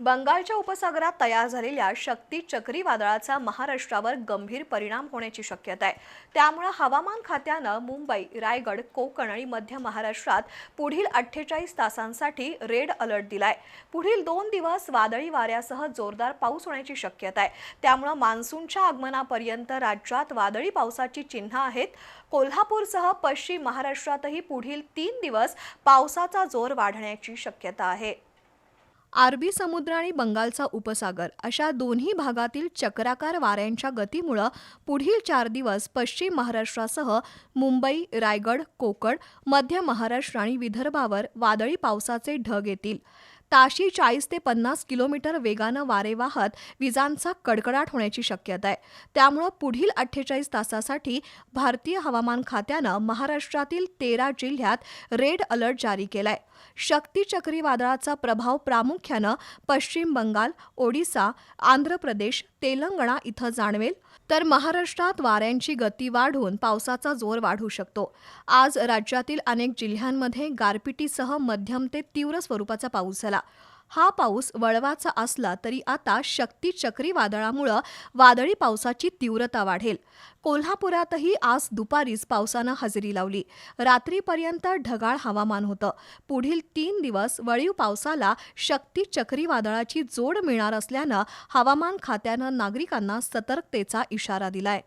बंगालच्या उपसागरात तयार झालेल्या शक्ती चक्रीवादळाचा महाराष्ट्रावर गंभीर परिणाम होण्याची शक्यता आहे. त्यामुळे हवामान खात्यानं मुंबई रायगड कोकण आणि मध्य महाराष्ट्रात पुढील अठ्ठेचाळीस तासांसाठी रेड अलर्ट दिलाय. पुढील दोन दिवस वादळी वाऱ्यासह जोरदार पाऊस होण्याची शक्यता आहे. त्यामुळे मान्सूनच्या आगमनापर्यंत राज्यात वादळी पावसाची चिन्ह आहेत. कोल्हापूरसह पश्चिम महाराष्ट्रातही पुढील तीन दिवस पावसाचा जोर वाढण्याची शक्यता आहे. अरबी समुद्र आणि बंगालचा उपसागर अशा दोन्ही भागातील चक्राकार वाऱ्यांच्या गतीमुळं पुढील चार दिवस पश्चिम महाराष्ट्रासह मुंबई रायगड कोकण मध्य महाराष्ट्र आणि विदर्भावर वादळी पावसाचे ढग येतील. ताशी चाळीस ते पन्नास किलोमीटर वेगानं वारे वाहत विजांचा कडकडाट होण्याची शक्यता आहे. त्यामुळं पुढील अठ्ठेचाळीस तासासाठी भारतीय हवामान खात्यानं महाराष्ट्रातील तेरा जिल्ह्यात रेड अलर्ट जारी केलाय. शक्ती चक्रीवादळाचा प्रभाव प्रामुख्यानं पश्चिम बंगाल ओडिसा आंध्र प्रदेश तेलंगणा इथं जाणवेल तर महाराष्ट्रात वाऱ्यांची गती वाढून पावसाचा जोर वाढू शकतो. आज राज्यातील अनेक जिल्ह्यांमध्ये गारपिटीसह मध्यम ते तीव्र स्वरूपाचा पाऊस झाला. हा पाऊस वळवाचा असला तरी आता शक्ती चक्रीवादळामुळं वादळी पावसाची तीव्रता वाढेल. कोल्हापुरातही आज दुपारीच पावसानं हजेरी लावली. रात्रीपर्यंत ढगाळ हवामान होतं. पुढील तीन दिवस वळीव पावसाला शक्ती चक्रीवादळाची जोड मिळणार असल्यानं हवामान खात्यानं नागरिकांना सतर्कतेचा इशारा दिलाय.